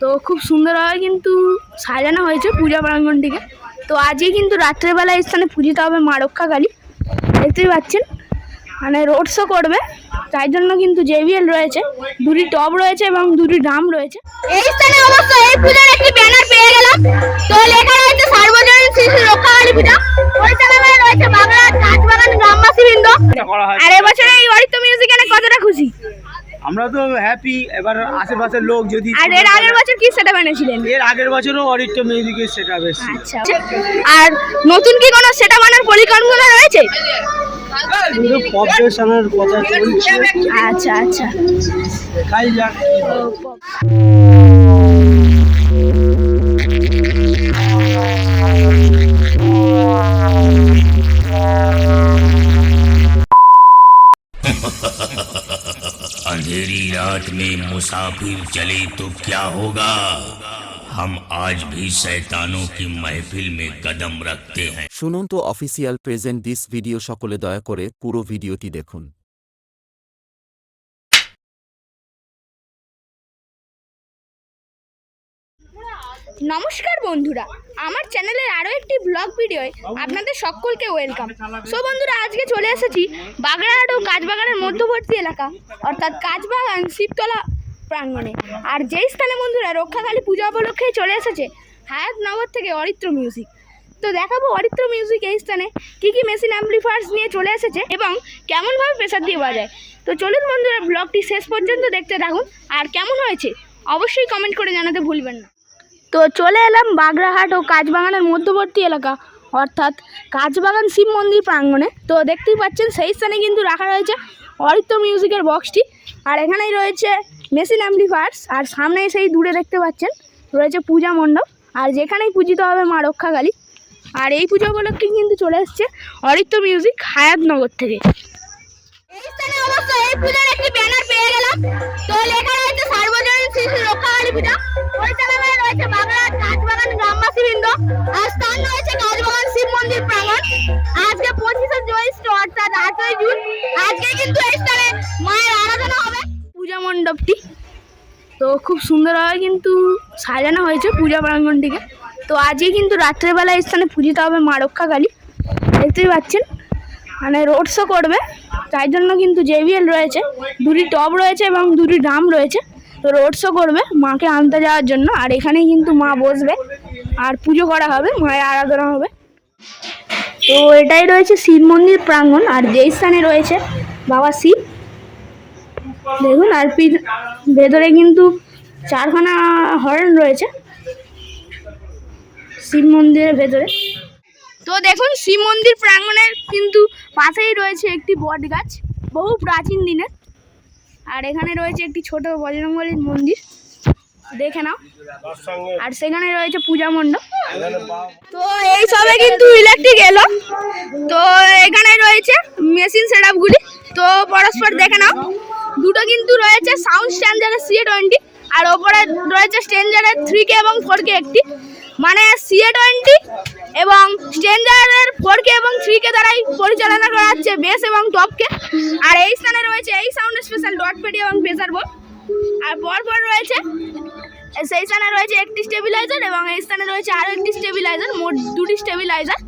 তো খুব সুন্দরভাবে কিন্তু সাজানো হয়েছে পূজা প্রাঙ্গণটিকে তো আজকে কিন্তু রাত্রেবেলা এই স্থানে পুজিতে হবে মা রক্ষাকালী। দেখতেই পাচ্ছেন। মানে রোড শো করবে। তাই জন্য কিন্তু জেবিএল রয়েছে। দুটি টব রয়েছে এবং দুটি ড্রাম রয়েছে। এই স্থানে অবশ্য এই পূজার একটি ব্যানার পেয়ে গেলাম। তো লেখা রয়েছে সার্বজনীন শিশু রক্ষাকালী পূজা। পরিচালনায় রয়েছে বাংলার গ্রামবাসী বৃন্দ আর এবছর এই অরিত্য মিউজিক এনে কতটা খুশি? আমরা তো হ্যাপি এবার আশেপাশের লোক যদি আর এর আগের বছর কি সেটা বানিয়েছিলেন এর আগের বছরও অরিত্য মিউজিকের সেটা এসেছে আচ্ছা আর নতুন কি কোনো সেটা বানার পরিকল্পনা রয়েছে? কথা চলছে। আচ্ছা আচ্ছা। যাক अंधेरी रात में मुसाफिर चले तो क्या होगा हम आज भी शैतानों की महफिल में कदम रखते हैं শুনুন তো অফিসিয়াল প্রেজেন্ট দিস ভিডিও সকলে দয়া করে পুরো ভিডিওটি দেখুন নমস্কার বন্ধুরা, আমার চ্যানেলের আরও একটি ব্লগ ভিডিওয় আপনাদের সকলকে ওয়েলকাম। সো বন্ধুরা, আজকে চলে এসেছি বাগড়াহাট ও কাজবাগানের মধ্যবর্তী এলাকা, অর্থাৎ কাজবাগান শিবতলা প্রাঙ্গণে। আর যেই স্থানে বন্ধুরা রক্ষাকালী পূজা উপলক্ষে চলে এসেছে হায়াতনগর থেকে অরিত্র মিউজিক। তো দেখাবো অরিত্র মিউজিক এই স্থানে, কী কী মেশিন অ্যাম্পলিফায়ার্স নিয়ে চলে এসেছে এবং কেমনভাবে প্রেসার দিয়ে বাজায়। তো চলুন বন্ধুরা, ব্লগটি শেষ পর্যন্ত দেখতে থাকুন। আর কেমন হয়েছে, অবশ্যই কমেন্ট করে জানাতে ভুলবেন না। তো চলে এলাম বাগড়াহাট ও কাজবাগানের মধ্যবর্তী এলাকা, অর্থাৎ কাজবাগান শিব মন্দির প্রাঙ্গণে। তো দেখতেই পাচ্ছেন, সেই স্থানে কিন্তু রাখা রয়েছে অরিত্য মিউজিকের বক্সটি। আর এখানেই রয়েছে মেশিন অ্যাম্পলিফায়ার্স, আর সামনে সেই দূরে দেখতে পাচ্ছেন, রয়েছে পূজা মণ্ডপ, আর যেখানেই পূজিত হবে মা রক্ষাকালী। আর এই পুজো উপলক্ষে কিন্তু চলে এসছে অরিত্য মিউজিক হায়াতনগর থেকে। পূজার একটি ব্যানার পেয়ে গেলাম। তো লেখা রয়েছে সার্বজনীন রক্ষাকালী পূজা। পরিচালনায় রয়েছে বাংলার কাজবাগান গ্রামবাসী বৃন্দ আর স্থান রয়েছে কাজবাগান শিব মন্দির প্রাঙ্গণ। আজকে পঁচিশে জ্যৈষ্ঠ অর্থাৎ আটই জুন। আজকে কিন্তু এই স্থানে মায়ের আরাধনা হবে, পূজা মণ্ডপটি। তো খুব সুন্দরভাবে কিন্তু সাজানো হয়েছে পূজা প্রাঙ্গণটিকে তো আজকে কিন্তু রাত্রেবেলা এই স্থানে পুজিতে হবে মা রক্ষাকালী। দেখতেই পাচ্ছেন মানে রোড শো করবে। তাই জন্য কিন্তু জেবিএল রয়েছে, দুটি টব রয়েছে এবং দুটি ড্রাম রয়েছে। তো রোড শো করবে মাকে আনতে যাওয়ার জন্য, আর এখানেই কিন্তু মা বসবে, আর পুজো করা হবে, মায়ের আরাধনা হবে। তো এটাই রয়েছে শিব মন্দির প্রাঙ্গণ, আর যেই স্থানে রয়েছে বাবা শিব, দেখুন, আর ভেতরে কিন্তু চারখানা হর্ন রয়েছে শিব মন্দিরের ভেতরে। তো দেখুন, শিব মন্দির প্রাঙ্গণের কিন্তু পাশেই রয়েছে একটি বট গাছ বহু প্রাচীন দিনের। আর এখানে রয়েছে একটি ছোট বজরঙ্গলির মন্দির। দেখে নাও। আর সেখানে রয়েছে পূজা মণ্ডপ। তো এই সবে কিন্তু ইলেকট্রিক এলো। তো এখানে রয়েছে মেশিন সেটআপগুলি তো পরস্পর দেখে নাও। দুটো কিন্তু রয়েছে সাউন্ড স্ট্যান্ডারের সিএ টোয়েন্টি আর ওপরে রয়েছে স্ট্যান্ডারের থ্রি কে এবং ফোর কে একটি। মানে সিএ টোয়েন্টি এবং স্ট্যান্ডারের ফোর কে এবং থ্রি কে দ্বারাই পরিচালনা করা হচ্ছে বেস এবং টপকে আর এই স্থানে রয়েছে, এই সাউন্ড স্পেশাল ডট পেডি এবং প্রেসার বোর্ড আর পরপর রয়েছে, সেই স্থানে রয়েছে একটি স্টেবিলাইজার এবং এই স্থানে রয়েছে আরও একটি স্টেবিলাইজার মোট দুটি স্টেবিলাইজার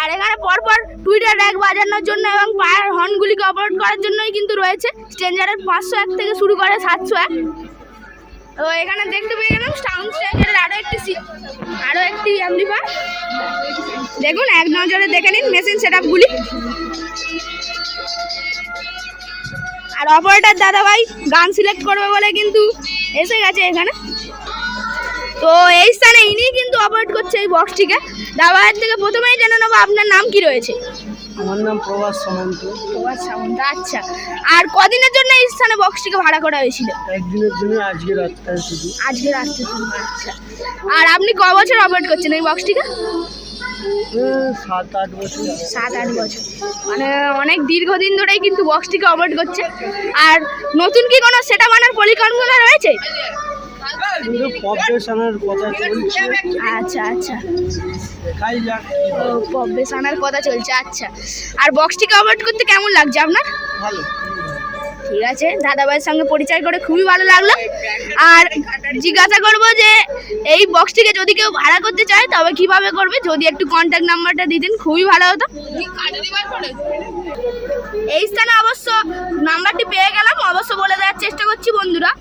আর এখানে পরপর টুইটার র্যাক বাজানোর জন্য এবং পায়ের হর্নগুলিকে অপারেট করার জন্যই কিন্তু রয়েছে। স্ট্রেঞ্জারের পাঁচশো এক থেকে শুরু করে সাতশো এক। তো এখানে দেখতে পেয়ে গেলাম সাউন্ড স্ট্যান্ডের আরও একটি আরও একটি অ্যাম্পলিফায়ার দেখুন, এক নজরে দেখে নিন মেশিন সেট আপগুলি আর অপারেটার দাদা ভাই গান সিলেক্ট করবে বলে কিন্তু এসে গেছে এখানে। তো এই স্থানে ইনি কিন্তু অপারেট করছে এই বক্সটিকে দাদাভাইয়ের থেকে প্রথমেই জেনে নেব আপনার নাম কি রয়েছে। আমার নাম প্রভাস সামন্ত। প্রভাত সামন্ত আচ্ছা। আর কদিনের জন্য এই স্থানে বক্সটিকে ভাড়া করা হয়েছিল? একদিনের জন্য আজকে রাতটায় শুধু। আজকে রাত্রে আচ্ছা। আর আপনি ক বছর অপারেট করছেন এই বক্সটিকে সাত আট বছর। সাত আট বছর। মানে অনেক দীর্ঘদিন ধরেই কিন্তু বক্সটিকে অপারেট করছে। আর নতুন কি কোনো সেটা মানার পরিকল্পনা রয়েছে? কিন্তু পপুলেশনের কথা চলছে। আচ্ছা আচ্ছা। দেখাই যাক ও বেশ কথা চলছে আচ্ছা। আর বক্সটিকে অপারেট করতে কেমন লাগছে আপনার? ভালো। ঠিক আছে দাদাভাইয়ের সঙ্গে পরিচয় করে খুবই ভালো লাগল। আর জিজ্ঞাসা করব যে এই বক্সটিকে যদি কেউ ভাড়া করতে চায় তবে কীভাবে করবে? যদি একটু কন্ট্যাক্ট নাম্বারটা দিতেন খুবই ভালো হতো। এই স্থানে অবশ্য নাম্বারটি পেয়ে গেলাম। অবশ্য বলে দেওয়ার চেষ্টা করছি বন্ধুরা।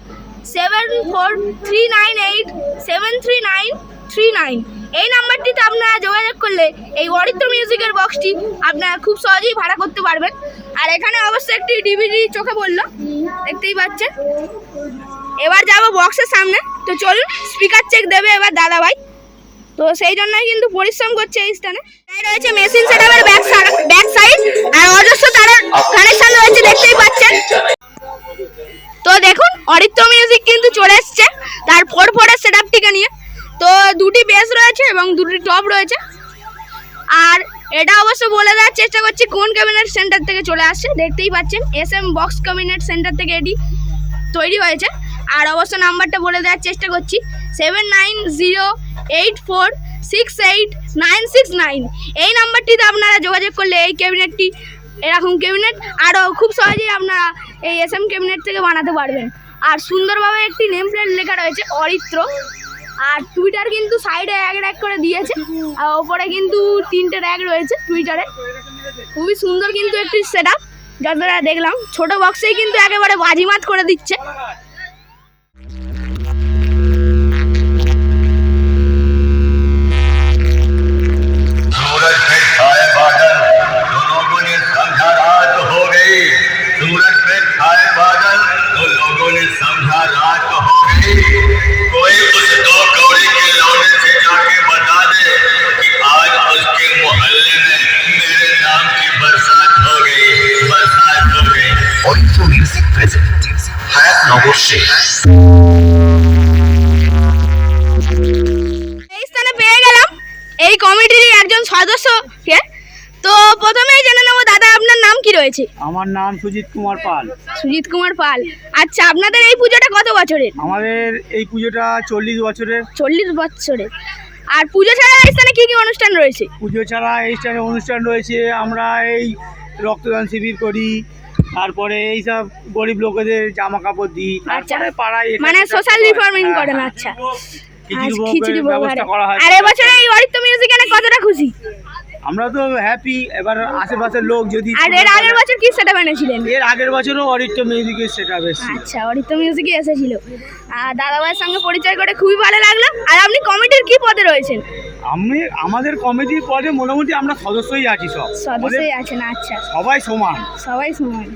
Seven four three nine eight seven three nine three nine এই নাম্বারটিতে আপনারা যোগাযোগ করলে এই অরিত্র মিউজিকের বক্সটি আপনারা খুব সহজেই ভাড়া করতে পারবেন। আর এখানে অবশ্য একটি ডিভিডি চোখে পড়ল, দেখতেই পাচ্ছেন। এবার যাব বক্সের সামনে। তো চলুন স্পিকার চেক দেবে এবার দাদা ভাই। তো সেই জন্যই কিন্তু পরিশ্রম করছে এই স্থানে। রয়েছে মেশিন সেটআপের ব্যাক ব্যাক সাইড আর অজস্র তারের কানেকশন রয়েছে দেখতেই পাচ্ছেন তো দেখুন অরিত্র মিউজিক কিন্তু চলে এসছে তার ফোর ফোরের সেটআপটিকে নিয়ে তো দুটি বেস রয়েছে এবং দুটি টপ রয়েছে আর এটা অবশ্য বলে দেওয়ার চেষ্টা করছি, কোন ক্যাবিনেট সেন্টার থেকে চলে আসছে, দেখতেই পাচ্ছেন S M box cabinet centre থেকে এটি তৈরি হয়েছে। আর অবশ্য নাম্বারটা বলে দেওয়ার চেষ্টা করছি seven nine zero eight four six eight nine six nine এই নাম্বারটিতে আপনারা যোগাযোগ করলে এই ক্যাবিনেটটি এরকম ক্যাবিনেট আরও খুব সহজেই আপনারা এই এস এম ক্যাবিনেট থেকে বানাতে পারবেন। আর সুন্দরভাবে একটি নেম প্লেট লেখা রয়েছে, অরিত্র। আর টুইটার কিন্তু সাইডে এক র্যাক করে দিয়েছে, আর ওপরে কিন্তু তিনটে র্যাক রয়েছে টুইটারে খুবই সুন্দর কিন্তু একটি সেট আপ যতটা দেখলাম। ছোট বক্সেই কিন্তু একেবারে বাজিমাত করে দিচ্ছে। Aritra music present. হায়াত নগর শেখ এই স্থানে পেয়ে গেলাম। এই কমিটির একজন সদস্যকে তো প্রথমেই জেনে নেব দাদা আপনার নাম কি রয়েছে? আমার নাম সুজিত কুমার পাল। সুজিত কুমার পাল। আচ্ছা আপনাদের এই পুজোটা কত বছরের? আমাদের এই পুজোটা চল্লিশ বছরের। চল্লিশ বছরের। আর পুজো ছাড়া এই স্থানে কি কি অনুষ্ঠান রয়েছে? পুজো ছাড়া এই স্থানে অনুষ্ঠান রয়েছে আমরা এই রক্তদান শিবির করি তারপরে এইসব গরিব লোকেদের জামা কাপড় দিই। আচ্ছা। তারপরে পাড়ায় মানে reforming হ্যাঁ, করেন। আচ্ছা। খিচুড়ি ব্যবস্থা করা। হয়। আর এবছরে এই অরিত্র মিউজিকানে কতটা খুশি? আমরা তো হ্যাপি এবার আশেপাশের লোক যদি আর এর আগের বছর কি বানিয়েছিলেন এর আগের বছরও অরিত্র মিউজিকের আচ্ছা অরিত্র মিউজিকই এসেছিল। আর দাদাভাইয়ের সঙ্গে পরিচয় করে খুবই ভালো লাগল। আর আপনি কমিটির কি পদে রয়েছেন? আমি আমাদের কমিটির পদে মোটামুটি আমরা সদস্যই আছি সব। সদস্যই আছেন আচ্ছা। সবাই সমান। সবাই সমান।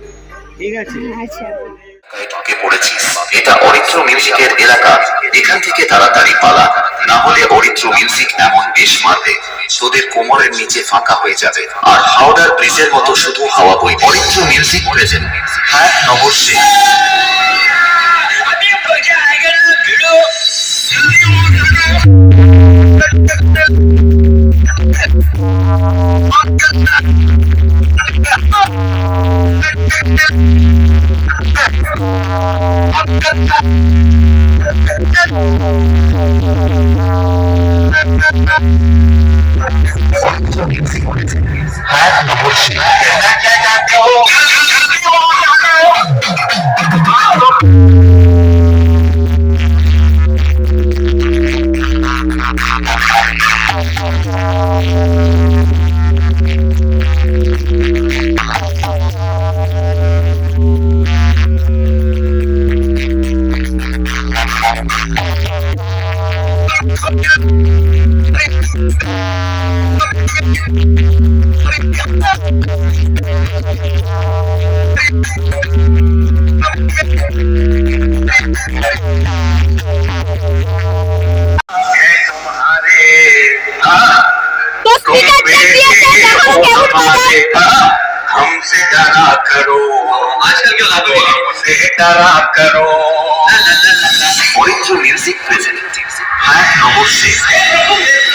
ঠিক আছে। আচ্ছা। এটা অরিত্র মিউজিকের এলাকা। এখান থেকে তাড়াতাড়ি পালা না হলে অরিত্র মিউজিক এমন বেশ মারবে তোদের কোমরের নিচে ফাঁকা হয়ে যাবে। আর হাওড়ার ব্রিজের মতো শুধু হাওয়া বই। Aritra music present. হ্যাঁ নগর শেখ অরিত্র हमसे डरा करो। आजकल क्यों लागू है? हमसे डरा करो। म्यूज़िक प्रेजेंट है नमस्ते।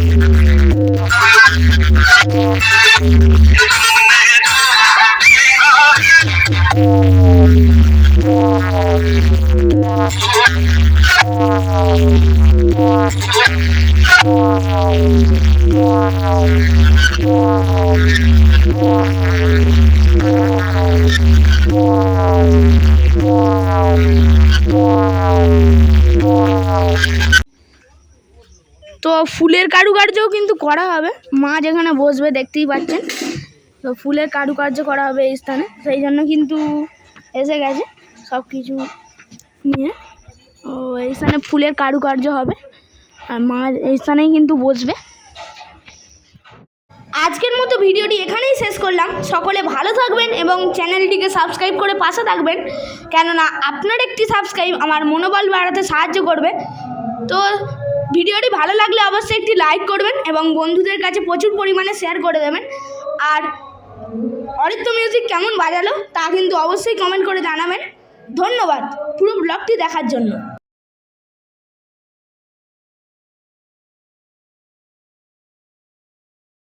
you. তো ফুলের কারুকার্যও কিন্তু করা হবে। মা যেখানে বসবে দেখতেই পাচ্ছেন। তো ফুলের কারুকার্য করা হবে এই স্থানে। সেই জন্য কিন্তু এসে গেছে সব কিছু নিয়ে। ও, এই স্থানে ফুলের কারুকার্য হবে। আর মা এই স্থানেই কিন্তু বসবে। আজকের মতো ভিডিওটি এখানেই শেষ করলাম। সকলে ভালো থাকবেন এবং চ্যানেলটিকে সাবস্ক্রাইব করে পাশে থাকবেন। কেননা আপনার একটি সাবস্ক্রাইব আমার মনোবল বাড়াতে সাহায্য করবে। তো ভিডিওটি ভালো লাগলে অবশ্যই একটি লাইক করবেন এবং বন্ধুদের কাছে প্রচুর পরিমাণে শেয়ার করে দেবেন। আর অরিত্র মিউজিক কেমন বাজালো তা কিন্তু অবশ্যই কমেন্ট করে জানাবেন। ধন্যবাদ। পুরো ব্লগটি দেখার জন্য।